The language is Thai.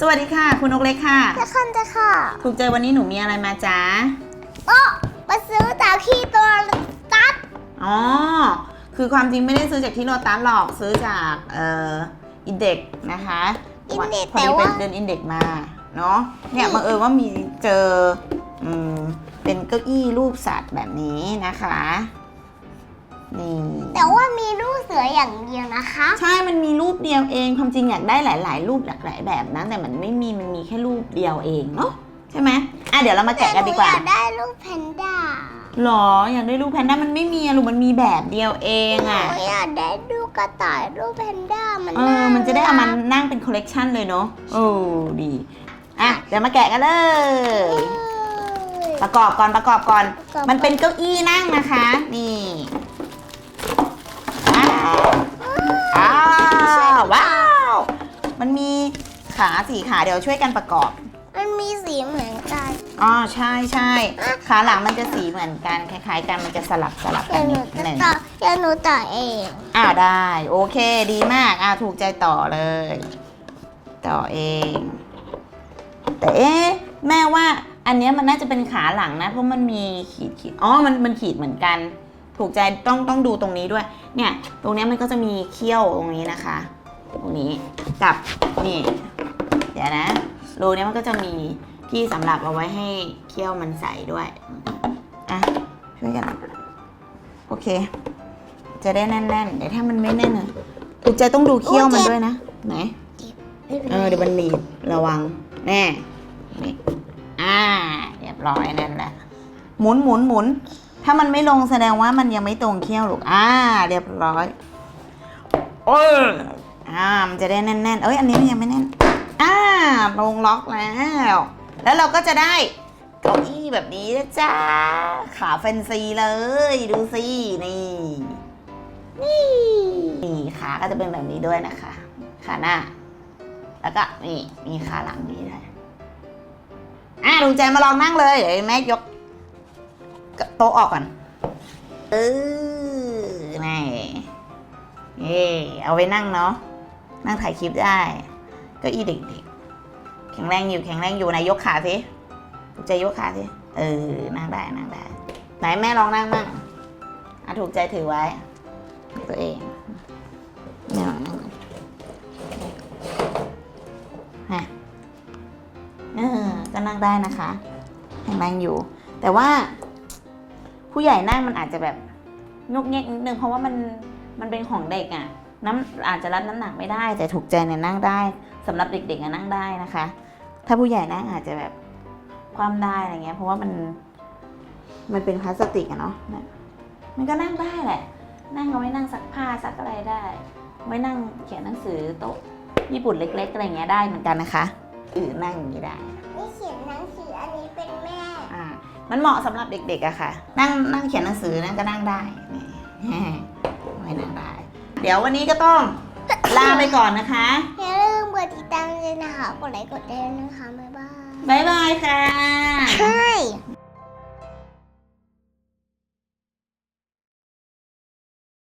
สวัสดีค่ะ คุณนกเล็กค่ะจะคันจะค่ะ ถูกใจวันนี้หนูมีอะไรมาจ๊ะโอ้มาซื้อจากที่ตัวตัดอ๋อ คือความจริงไม่ได้ซื้อจากที่โลตัสหรอกซื้อจากเอ่ออินเด็กนะคะอินเด็กพอแต่ดีไปว่าเดินอินเด็กมาเนาะเนี่ยอืมบังเอิญว่ามีเจออืมเป็นเก้าอี้รูปสัตว์แบบนี้นะคะ นี่ แต่ว่ามีรูปเสืออย่างเดียวนะคะ ใช่ มันมีรูปเดียวเอง ความจริงอยากได้หลาย ๆ รูปหลากหลายแบบนะ แต่มันไม่มี มันมีแค่รูปเดียวเองเนาะ ใช่ไหมอะเดี๋ยวเรามาแกะกันดีกว่า แต่หนูอยากได้รูปแพนด้าหรอ อยากได้รูปแพนด้ามันไม่มีอะลูกมันมีแบบเดียวเองหนูอะอยากได้รูปกระต่ายรูปแพนด้ามันเออมันจะได้เอามันนั่งเป็นคอลเลกชันเลยเนาะโอ้ดี อะ เดี๋ยวมาแกะกันเลยประกอบก่อนประกอบก่อน มันเป็นเก้าอี้นั่งนะคะ นี่อ้าวอ้าวว้าว มันมี ขาสี่ขาเดี๋ยวช่วยกันประกอบ มันมีสีเหมือนกันอ๋อใช่ใช่ขาหลังมันจะสีเหมือนกันคล้ายๆ กันมันจะสลับสลับเดี๋กัยนวหนูนิดจะหนึ่งต่อเดี๋ยวหนูต่อเองอ้าวได้ โอเคดีมากอ่าถูกใจต่อเลย ต่อเอง แต่เอ๊ะแม่ว่าอันเนี้ยมันน่าจะเป็นขาหลังนะ เพราะมันมีขีดขีดอ๋อมันมันขีดเหมือนกัน ถูกใจต้องต้องดูตรงนี้ด้วย เนี่ย ตรงเนี้ยมันก็จะมีเขี้ยวตรงนี้นะคะ ตรงนี้กับนี่ เดี๋ยวนะรูเนี้ยมันก็จะมีที่สำหรับเอาไว้ให้เขี้ยวมันใส่ด้วยอะช่วยกัน โอเค จะได้แน่นๆเดี๋ยวถ้ามันไม่แน่นอะถูกใจต้องดูเขี้ยวมันด้วยนะไหนเออเดี๋ยวมันหนีบระวังแน่นี่อ่าเรียบร้อยนั่นแหละหมุนหมุนหมุนถ้ามันไม่ลงแสดงว่ามันยังไม่ตรงเขี้ยวลูกอ่า เรียบร้อยโอ้ยอ่ามันจะได้แน่นๆเอ้ยอันนี้มันยังไม่แน่นอ่า ลงล็อกแล้ว แล้วเราก็จะได้เก้าอี้แบบนี้นะจ้าขาแฟนซีเลย ดูสินี่ นี่นี่ขาก็จะเป็นแบบนี้ด้วยนะคะ ขาหน้า แล้วก็นี่มีขาหลังนี้ด้วยอะลุงแจมาลองนั่งเลยเดี๋ยวแม่ยกโต๊ะออกก่อนเออนี่เย่เอาไว้นั่งเนาะนั่งถ่ายคลิปได้เก็อีเด็กๆ แข็งแรงอยู่แข็งแรงอยู่นายกขาสิถูกใจยกขาสิเออนั่งได้นั่งได้ไหนแม่ลองนั่งมั่งอะถูกใจถือไว้ ตัวเองนี่ยนั่งฮะเออก็นั่งได้นะคะแข็งแรงอยู่ แต่ว่า ผู้ใหญ่นั่งมันอาจจะแบบงกเงกนิดนึงเพราะว่ามันมันเป็นของเด็กอะ่ะน้ำอาจจะรับน้ำหนักไม่ได้ แต่ถูกใจเนี่ยนั่งได้ สำหรับเด็กๆอะนั่งได้นะคะ ถ้าผู้ใหญ่นั่งอาจจะแบบความได้อะไรเงี้ย เพราะว่ามันมันเป็นพลาสติกอะเนาะเนี่ยมันก็นั่งได้แหละ นั่งเอาไว้นั่งซักผ้าซักอะไรได้ ไว้นั่งเขียนหนังสือโต๊ะญี่ปุ่นเล็ก ๆ อะไรเงี้ยได้เหมือนกันนะคะอือนั่งอย่างนี้ได้นี่เขียนหนังสืออันนี้เป็นแม่อ่ามันเหมาะสำหรับเด็กๆอะค่ะ นั่งนั่งเขียนหนังสือนั่นก็นั่งได้นี่ไว้นั่งได้ เดี๋ยววันนี้ก็ต้องลาไปก่อนนะคะ กดไลค์กดแชร์นะคะบ๊ายบาย บ๊ายบายค่ะใช่บ